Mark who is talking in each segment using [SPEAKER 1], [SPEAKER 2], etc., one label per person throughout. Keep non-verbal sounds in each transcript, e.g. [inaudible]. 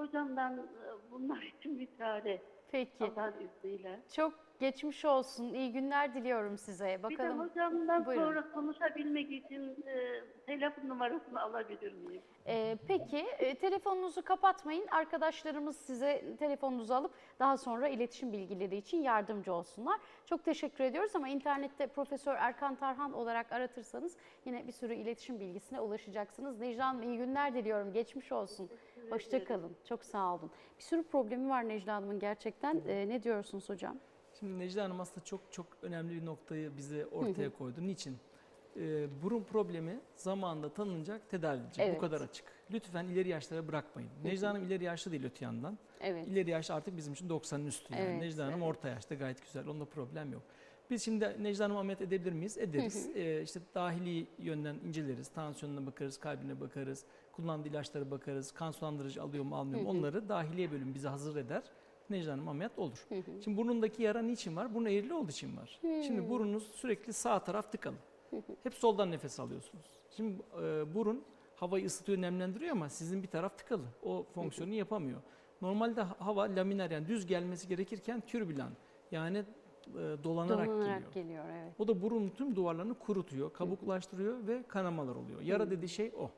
[SPEAKER 1] Hocamdan e, bunlar [laughs] için bir çare.
[SPEAKER 2] Peki.
[SPEAKER 1] Allah'ın izniyle.
[SPEAKER 2] Çok geçmiş olsun. İyi günler diliyorum size.
[SPEAKER 1] Bir de
[SPEAKER 2] Bakalım.
[SPEAKER 1] hocamdan
[SPEAKER 2] Buyurun.
[SPEAKER 1] sonra konuşabilmek için e, telefon numarasını alabilir miyim?
[SPEAKER 2] Ee, peki e, telefonunuzu kapatmayın. Arkadaşlarımız size telefonunuzu alıp daha sonra iletişim bilgileri için yardımcı olsunlar. Çok teşekkür ediyoruz ama internette Profesör Erkan Tarhan olarak aratırsanız yine bir sürü iletişim bilgisine ulaşacaksınız. Necla Hanım iyi günler diliyorum. Geçmiş olsun. Hoşçakalın. Çok sağ olun. Bir sürü problemi var Necla Hanım'ın gerçekten. Ee, ne diyorsunuz hocam?
[SPEAKER 3] Şimdi Necla Hanım aslında çok çok önemli bir noktayı bize ortaya koydu. Niçin? Ee, burun problemi zamanında tanınacak, tedavi edilecek.
[SPEAKER 2] Evet.
[SPEAKER 3] Bu kadar açık. Lütfen ileri yaşlara bırakmayın. Necla Hanım ileri yaşlı değil öte yandan.
[SPEAKER 2] Evet.
[SPEAKER 3] İleri yaş artık bizim için 90'ın üstü. Yani.
[SPEAKER 2] Evet,
[SPEAKER 3] Necla Hanım
[SPEAKER 2] evet.
[SPEAKER 3] orta yaşta gayet güzel. Onda problem yok. Biz şimdi Necla Hanım ameliyat edebilir miyiz? Ederiz. Ee, işte dahili yönden inceleriz. Tansiyonuna bakarız, kalbine bakarız. Kullandığı ilaçlara bakarız. Kan sulandırıcı alıyor mu almıyor mu onları dahiliye bölüm bize hazır eder. Necla Hanım ameliyat olur. Şimdi burnundaki yara niçin var? Burun eğrili olduğu için var. Şimdi burnunuz sürekli sağ taraf tıkalı. Hep soldan nefes alıyorsunuz. Şimdi e, burun havayı ısıtıyor, nemlendiriyor ama sizin bir taraf tıkalı. O fonksiyonu yapamıyor. Normalde ha- hava laminer yani düz gelmesi gerekirken türbülan yani dolanarak,
[SPEAKER 2] Dolanarak
[SPEAKER 3] geliyor.
[SPEAKER 2] geliyor evet.
[SPEAKER 3] O da burun tüm duvarlarını kurutuyor, kabuklaştırıyor ve kanamalar oluyor. Yara dediği şey o.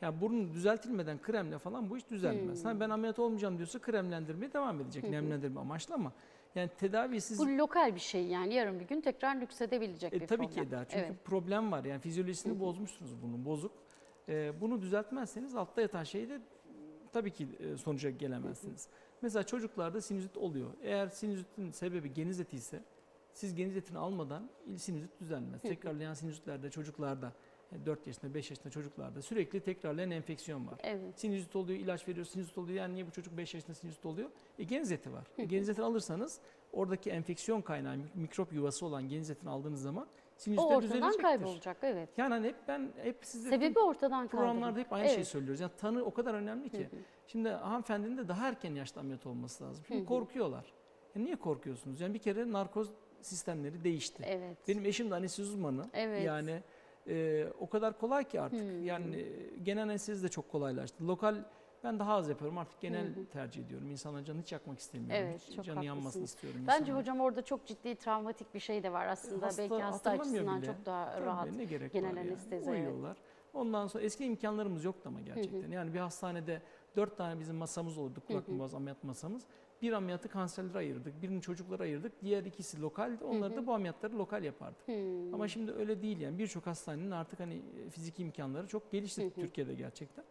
[SPEAKER 3] Yani burun düzeltilmeden kremle falan bu iş düzelmez. Ha, ben ameliyat olmayacağım diyorsa kremlendirmeye devam edecek nemlendirme amaçlı ama yani tedavi siz
[SPEAKER 2] Bu lokal bir şey yani yarın bir gün tekrar nüksedebilecek
[SPEAKER 3] e,
[SPEAKER 2] bir
[SPEAKER 3] tabii
[SPEAKER 2] problem.
[SPEAKER 3] ki eder. Çünkü
[SPEAKER 2] Evet.
[SPEAKER 3] problem var. Yani fizyolojisini bozmuşsunuz bunun bozuk. E, bunu düzeltmezseniz altta yatan şeyde tabii ki e, sonuca gelemezsiniz. Mesela çocuklarda sinüzit oluyor. Eğer sinüzitin sebebi geniz eti ise siz geniz etini almadan sinüzit düzelmez. Tekrarlayan sinüzitlerde çocuklarda yani 4 yaşında 5 yaşında çocuklarda sürekli tekrarlayan enfeksiyon var.
[SPEAKER 2] Evet.
[SPEAKER 3] Sinüzit oluyor, ilaç veriyor, sinüzit oluyor. Yani niye bu çocuk 5 yaşında sinüzit oluyor? E, geniz eti var. E, geniz etini alırsanız oradaki enfeksiyon kaynağı, mik- mikrop yuvası olan geniz etini aldığınız zaman
[SPEAKER 2] O
[SPEAKER 3] sinüzitler
[SPEAKER 2] ortadan kaybolacak evet.
[SPEAKER 3] Yani hani hep ben hep size
[SPEAKER 2] Sebebi ortadan
[SPEAKER 3] programlarda
[SPEAKER 2] kaldırmak.
[SPEAKER 3] hep aynı şeyi söylüyoruz. Yani tanı o kadar önemli ki. Şimdi hanımefendinin de daha erken yaşta ameliyat olması lazım. Çünkü korkuyorlar. Ya niye korkuyorsunuz? Yani bir kere narkoz sistemleri değişti.
[SPEAKER 2] Evet.
[SPEAKER 3] Benim eşim de anestezi uzmanı.
[SPEAKER 2] Evet.
[SPEAKER 3] Yani e, o kadar kolay ki artık. Yani e, genel anestezi de çok kolaylaştı. Lokal ben daha az yapıyorum. Artık genel tercih ediyorum. İnsanların canını hiç yakmak istemiyorum.
[SPEAKER 2] Evet,
[SPEAKER 3] hiç
[SPEAKER 2] çok
[SPEAKER 3] canı yanmasını istiyorum.
[SPEAKER 2] Bence
[SPEAKER 3] insanların.
[SPEAKER 2] hocam orada çok ciddi travmatik bir şey de var aslında.
[SPEAKER 3] Hasta
[SPEAKER 2] Belki hasta açısından
[SPEAKER 3] bile.
[SPEAKER 2] çok daha
[SPEAKER 3] Tabii,
[SPEAKER 2] rahat.
[SPEAKER 3] ne gerek
[SPEAKER 2] genel
[SPEAKER 3] yani.
[SPEAKER 2] anestezi, evet.
[SPEAKER 3] Uyuyorlar. Ondan sonra eski imkanlarımız yoktu ama gerçekten. Yani bir hastanede dört tane bizim masamız olurdu. Kulak boğaz ameliyat masamız. Bir ameliyatı kanserlere ayırdık. Birini çocuklara ayırdık. Diğer ikisi lokaldi. Onları da bu ameliyatları lokal yapardık. Ama şimdi öyle değil yani. Birçok hastanenin artık hani fiziki imkanları çok gelişti Türkiye'de gerçekten.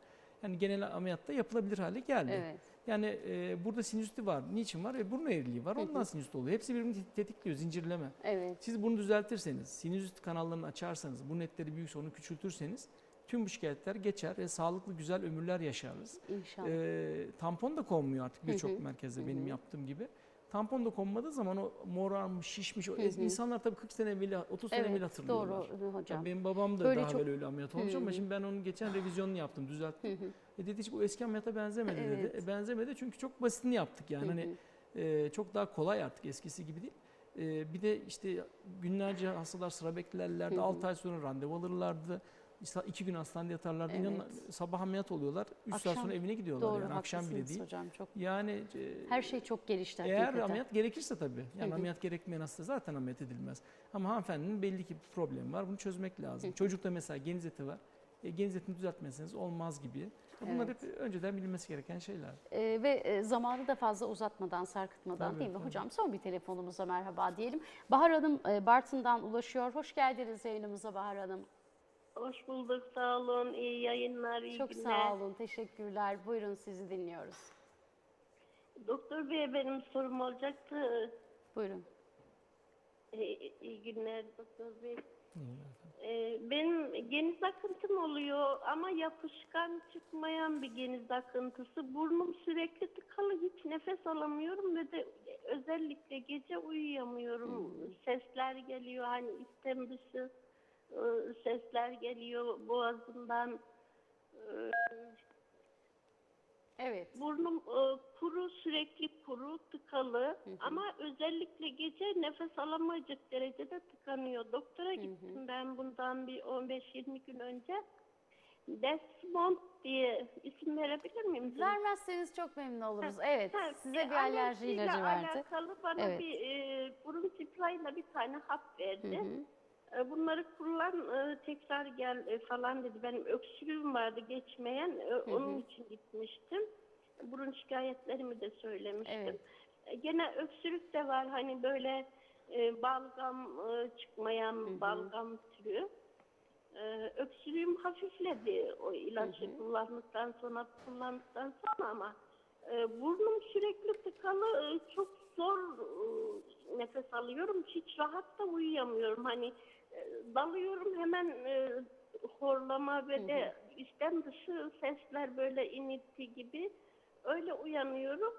[SPEAKER 3] Yani genel ameliyatta yapılabilir hale geldi.
[SPEAKER 2] Evet.
[SPEAKER 3] Yani e, burada sinüziti var. Niçin var? E, burun eğriliği var. Ondan sinüzit oluyor. Hepsi birbirini tetikliyor. Zincirleme.
[SPEAKER 2] Evet.
[SPEAKER 3] Siz bunu düzeltirseniz, sinüzit kanallarını açarsanız, bu netleri büyükse onu küçültürseniz tüm bu şikayetler geçer ve sağlıklı güzel ömürler yaşarız.
[SPEAKER 2] İnşallah.
[SPEAKER 3] Ee, tampon da konmuyor artık birçok merkezde benim yaptığım gibi. Tampon da konmadığı zaman o morarmış, şişmiş, o insanlar tabii 40 sene evvel, 30 sene
[SPEAKER 2] evet
[SPEAKER 3] hatırlıyorlar.
[SPEAKER 2] doğru hocam.
[SPEAKER 3] Yani benim babam da
[SPEAKER 2] Böyle
[SPEAKER 3] daha
[SPEAKER 2] çok-
[SPEAKER 3] böyle öyle ameliyat olmuş ama şimdi ben onun geçen revizyonunu yaptım, düzelttim. E dedi ki bu eski ameliyata benzemedi dedi.
[SPEAKER 2] Evet.
[SPEAKER 3] E, benzemedi çünkü çok basitini yaptık yani hani e, çok daha kolay artık eskisi gibi değil. E, bir de işte günlerce hastalar sıra beklerlerdi, 6 ay sonra randevu alırlardı. İşte iki gün hastanede yatarlardı.
[SPEAKER 2] Evet.
[SPEAKER 3] İnanın sabah ameliyat oluyorlar, 3 saat
[SPEAKER 2] Akşam-
[SPEAKER 3] sonra evine gidiyorlar
[SPEAKER 2] Doğru
[SPEAKER 3] yani akşam bile değil.
[SPEAKER 2] hocam çok.
[SPEAKER 3] Yani e,
[SPEAKER 2] Her şey çok gelişti
[SPEAKER 3] eğer
[SPEAKER 2] hakikaten.
[SPEAKER 3] ameliyat gerekirse tabii. Yani ameliyat gerekmeyen hasta zaten ameliyat edilmez. Ama hanımefendinin belli ki bir problemi var. Bunu çözmek lazım. Çocukta mesela geniz eti var. E, geniz etini düzeltmezseniz olmaz gibi. E, Bunlar
[SPEAKER 2] Evet.
[SPEAKER 3] hep önceden bilinmesi gereken şeyler.
[SPEAKER 2] Ee, ve e, zamanı da fazla uzatmadan, sarkıtmadan
[SPEAKER 3] Tabii,
[SPEAKER 2] değil mi
[SPEAKER 3] tabii.
[SPEAKER 2] hocam? Son bir telefonumuza merhaba diyelim. Bahar Hanım e, Bartın'dan ulaşıyor. Hoş geldiniz yayınımıza Bahar Hanım.
[SPEAKER 1] Hoş bulduk, sağ olun. İyi yayınlar, iyi
[SPEAKER 2] Çok
[SPEAKER 1] günler.
[SPEAKER 2] sağ olun, teşekkürler. Buyurun sizi dinliyoruz.
[SPEAKER 1] Doktor Bey benim sorum olacaktı.
[SPEAKER 2] Buyurun.
[SPEAKER 1] İyi, iyi günler Doktor Bey. Ee, benim geniz akıntım oluyor ama yapışkan çıkmayan bir geniz akıntısı. Burnum sürekli tıkalı hiç nefes alamıyorum ve de özellikle gece uyuyamıyorum. Sesler geliyor hani istem dışı e, sesler geliyor boğazımdan. Ee,
[SPEAKER 2] Evet.
[SPEAKER 1] Burnum e, kuru sürekli kuru tıkalı ama özellikle gece nefes alamayacak derecede tıkanıyor. Doktora gittim ben bundan bir 15-20 gün önce. Desmond diye isim verebilir miyim?
[SPEAKER 2] Vermezseniz çok memnun oluruz. Evet,
[SPEAKER 1] Ha,
[SPEAKER 2] size bir alerji ilacı verdi.
[SPEAKER 1] alakalı bana
[SPEAKER 2] Evet.
[SPEAKER 1] bir e, burun sprayla bir tane hap verdi.
[SPEAKER 2] Hı hı.
[SPEAKER 1] E, Bunları kullan e, tekrar gel e, falan dedi. Benim öksürüğüm vardı geçmeyen. e, Onun için gitmiştim. Burun şikayetlerimi de söylemiştim.
[SPEAKER 2] Evet.
[SPEAKER 1] Gene öksürük de var. Hani böyle balgam çıkmayan balgam türü. Öksürüğüm hafifledi o ilacı kullandıktan sonra kullandıktan sonra ama burnum sürekli tıkalı çok zor nefes alıyorum hiç rahat da uyuyamıyorum hani dalıyorum hemen e, horlama ve de üstten dışı sesler böyle inilti gibi öyle uyanıyorum.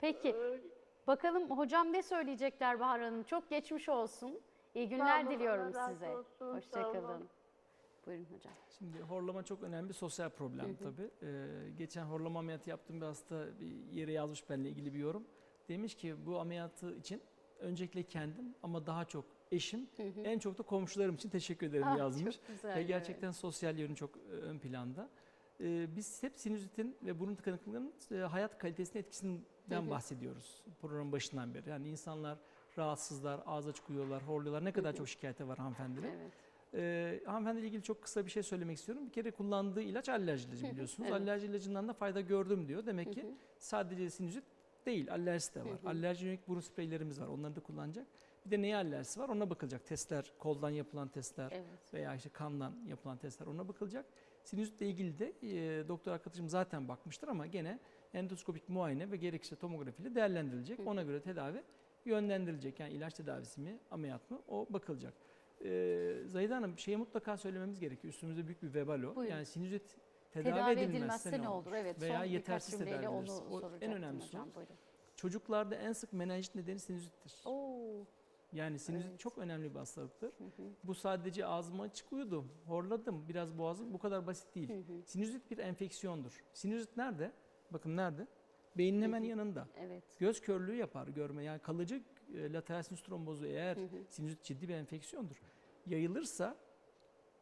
[SPEAKER 2] Peki,
[SPEAKER 1] E,
[SPEAKER 2] bakalım hocam ne söyleyecekler Bahar Hanım? Çok geçmiş olsun. İyi günler
[SPEAKER 1] olun,
[SPEAKER 2] diliyorum size. Hoşçakalın. Buyurun hocam.
[SPEAKER 3] Şimdi horlama çok önemli bir sosyal problem tabii. Ee, geçen horlama ameliyatı yaptığım bir hasta bir yere yazmış benimle ilgili bir yorum. Demiş ki bu ameliyatı için öncelikle kendim ama daha çok eşim, en çok da komşularım için teşekkür ederim
[SPEAKER 2] Ah,
[SPEAKER 3] yazmış.
[SPEAKER 2] Çok güzel.
[SPEAKER 3] Ve
[SPEAKER 2] evet.
[SPEAKER 3] gerçekten sosyal yönü çok e, ön planda. Ee, biz hep sinüzitin ve burun tıkanıklığının e, hayat kalitesine etkisinden bahsediyoruz programın başından beri. Yani insanlar rahatsızlar, ağız açık uyuyorlar, horluyorlar. Ne kadar çok şikayete var hanımefendinin.
[SPEAKER 2] Evet.
[SPEAKER 3] Ee, hanımefendiyle ilgili çok kısa bir şey söylemek istiyorum. Bir kere kullandığı ilaç alerji ilacı biliyorsunuz.
[SPEAKER 2] evet.
[SPEAKER 3] Alerji ilacından da fayda gördüm diyor. Demek ki sadece sinüzit değil, alerjisi de var. Alerji yönelik burun spreylerimiz var. Onları da kullanacak. Bir de neye alerjisi var ona bakılacak. Testler, koldan yapılan testler
[SPEAKER 2] Evet.
[SPEAKER 3] veya işte kandan yapılan testler ona bakılacak. Sinüzitle ilgili de e, doktor arkadaşım zaten bakmıştır ama gene endoskopik muayene ve gerekirse tomografiyle değerlendirilecek. Ona göre tedavi yönlendirilecek. Yani ilaç tedavisi mi, ameliyat mı o bakılacak. Ee, Zahide Hanım şeyi mutlaka söylememiz gerekiyor. Üstümüzde büyük bir vebal o.
[SPEAKER 2] Buyurun.
[SPEAKER 3] Yani sinüzit tedavi,
[SPEAKER 2] Tedavi
[SPEAKER 3] edilmezse,
[SPEAKER 2] edilmezse ne olur? Evet.
[SPEAKER 3] Veya yetersiz tedavi edilirse. En önemlisi
[SPEAKER 2] hocam.
[SPEAKER 3] Çocuklarda en sık menenjit nedeni sinüzittir.
[SPEAKER 2] Oo.
[SPEAKER 3] Yani sinüzit
[SPEAKER 2] Evet.
[SPEAKER 3] çok önemli bir hastalıktır. Bu sadece ağzıma açık uyudu, horladım, biraz boğazım bu kadar basit değil. Sinüzit bir enfeksiyondur. Sinüzit nerede? Bakın nerede? Beynin hemen yanında.
[SPEAKER 2] Evet.
[SPEAKER 3] Göz körlüğü yapar görme. Yani kalıcı e, lateral sinüs trombozu eğer sinüzit ciddi bir enfeksiyondur. Yayılırsa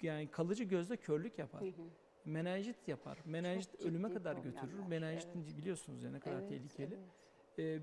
[SPEAKER 3] yani kalıcı gözde körlük yapar. Menenjit yapar. Menenjit ölüme kadar götürür.
[SPEAKER 2] problemler,
[SPEAKER 3] Menenjitin biliyorsunuz ya ne kadar
[SPEAKER 2] Evet,
[SPEAKER 3] tehlikeli.
[SPEAKER 2] evet.
[SPEAKER 3] E,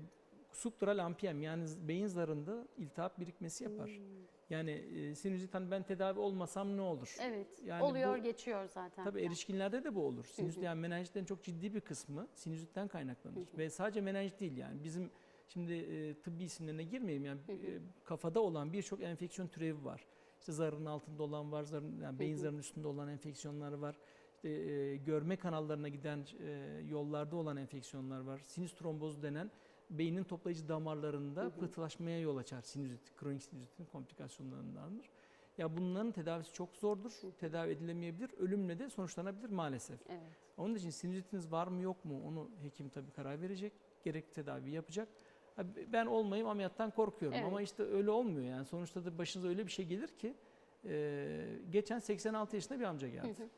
[SPEAKER 3] subdural ampiyem yani beyin zarında iltihap birikmesi yapar.
[SPEAKER 2] Hmm.
[SPEAKER 3] Yani e, sinüzit hani ben tedavi olmasam ne olur?
[SPEAKER 2] Evet.
[SPEAKER 3] Yani
[SPEAKER 2] Oluyor
[SPEAKER 3] bu-
[SPEAKER 2] geçiyor zaten.
[SPEAKER 3] Tabii
[SPEAKER 2] Yani.
[SPEAKER 3] erişkinlerde de bu olur. Sinüzit yani menenjitlerin çok ciddi bir kısmı sinüzitten kaynaklanır. Ve sadece menenjit değil yani bizim şimdi e, tıbbi isimlerine girmeyeyim yani e, kafada olan birçok enfeksiyon türevi var. İşte zarın altında olan var, zarın, yani beyin zarının üstünde olan enfeksiyonlar var. İşte e, görme kanallarına giden e, yollarda olan enfeksiyonlar var. Sinüs trombozu denen beynin toplayıcı damarlarında pıhtılaşmaya yol açar sinüzit, kronik sinüzitin komplikasyonlarındandır. Ya bunların tedavisi çok zordur. Tedavi edilemeyebilir. Ölümle de sonuçlanabilir maalesef.
[SPEAKER 2] Evet.
[SPEAKER 3] Onun için sinüzitiniz var mı yok mu onu hekim tabii karar verecek. Gerekli tedavi yapacak. Ben olmayayım ameliyattan korkuyorum
[SPEAKER 2] Evet.
[SPEAKER 3] ama işte öyle olmuyor yani. Sonuçta da başınıza öyle bir şey gelir ki e, geçen 86 yaşında bir amca geldi.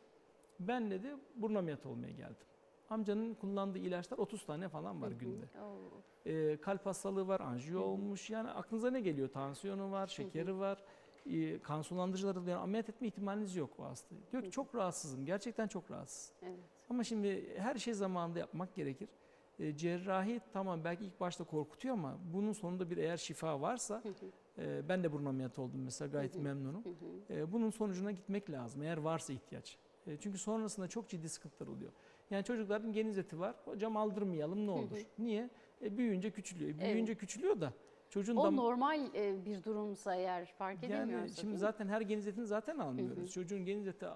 [SPEAKER 3] Ben dedi burun ameliyatı olmaya geldim. Amcanın kullandığı ilaçlar 30 tane falan var günde.
[SPEAKER 2] Oo.
[SPEAKER 3] E, kalp hastalığı var, anjiyo olmuş. Yani aklınıza ne geliyor? Tansiyonu var, şekeri var, e, kan sulandırıcıları yani ameliyat etme ihtimaliniz yok bu hastayı. Diyor ki çok rahatsızım, gerçekten çok rahatsız.
[SPEAKER 2] Evet.
[SPEAKER 3] Ama şimdi her şey zamanında yapmak gerekir. E, cerrahi tamam belki ilk başta korkutuyor ama bunun sonunda bir eğer şifa varsa e, ben de burun ameliyatı oldum mesela gayet memnunum. E, bunun sonucuna gitmek lazım eğer varsa ihtiyaç. E, çünkü sonrasında çok ciddi sıkıntılar oluyor. Yani çocukların genizeti var. Hocam aldırmayalım ne olur. Niye? E, büyüyünce küçülüyor. E, büyüyünce küçülüyor da çocuğun
[SPEAKER 2] O
[SPEAKER 3] dam-
[SPEAKER 2] normal e, bir durumsa eğer fark
[SPEAKER 3] yani
[SPEAKER 2] edemiyorsa.
[SPEAKER 3] şimdi zaten her genizetini zaten almıyoruz. Çocuğun genizeti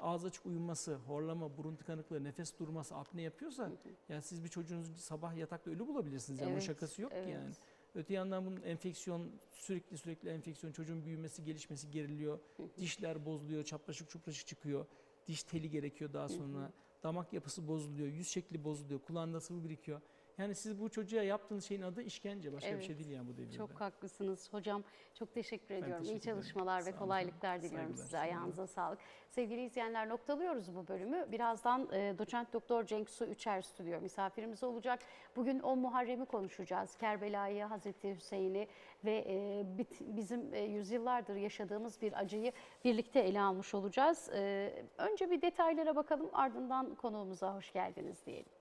[SPEAKER 3] ağız açık uyuması, horlama, burun tıkanıklığı, nefes durması, apne yapıyorsa ya siz bir çocuğunuzu sabah yatakta ölü bulabilirsiniz. Yani bunun
[SPEAKER 2] Evet,
[SPEAKER 3] şakası yok ki
[SPEAKER 2] evet.
[SPEAKER 3] yani. Öte yandan bunun enfeksiyon, sürekli sürekli enfeksiyon, çocuğun büyümesi, gelişmesi geriliyor. Dişler bozuluyor, çapraşık çupraşık çıkıyor. Diş teli gerekiyor daha sonra. Damak yapısı bozuluyor, yüz şekli bozuluyor, kulağında sıvı birikiyor. Yani siz bu çocuğa yaptığınız şeyin adı işkence. Başka bir
[SPEAKER 2] Evet.
[SPEAKER 3] şey değil yani bu devirde.
[SPEAKER 2] Çok haklısınız hocam. Çok teşekkür ediyorum. İyi
[SPEAKER 3] teşekkür ederim.
[SPEAKER 2] çalışmalar ve kolaylıklar diliyorum
[SPEAKER 3] Saygılar,
[SPEAKER 2] size. Ayağınıza sağlık. Sevgili izleyenler noktalıyoruz bu bölümü. Birazdan e, doçent doktor Cenk Su Üçer stüdyo misafirimiz olacak. Bugün o Muharrem'i konuşacağız. Kerbela'yı, Hazreti Hüseyin'i ve e, bizim e, yüzyıllardır yaşadığımız bir acıyı birlikte ele almış olacağız. E, önce bir detaylara bakalım ardından konuğumuza hoş geldiniz diyelim.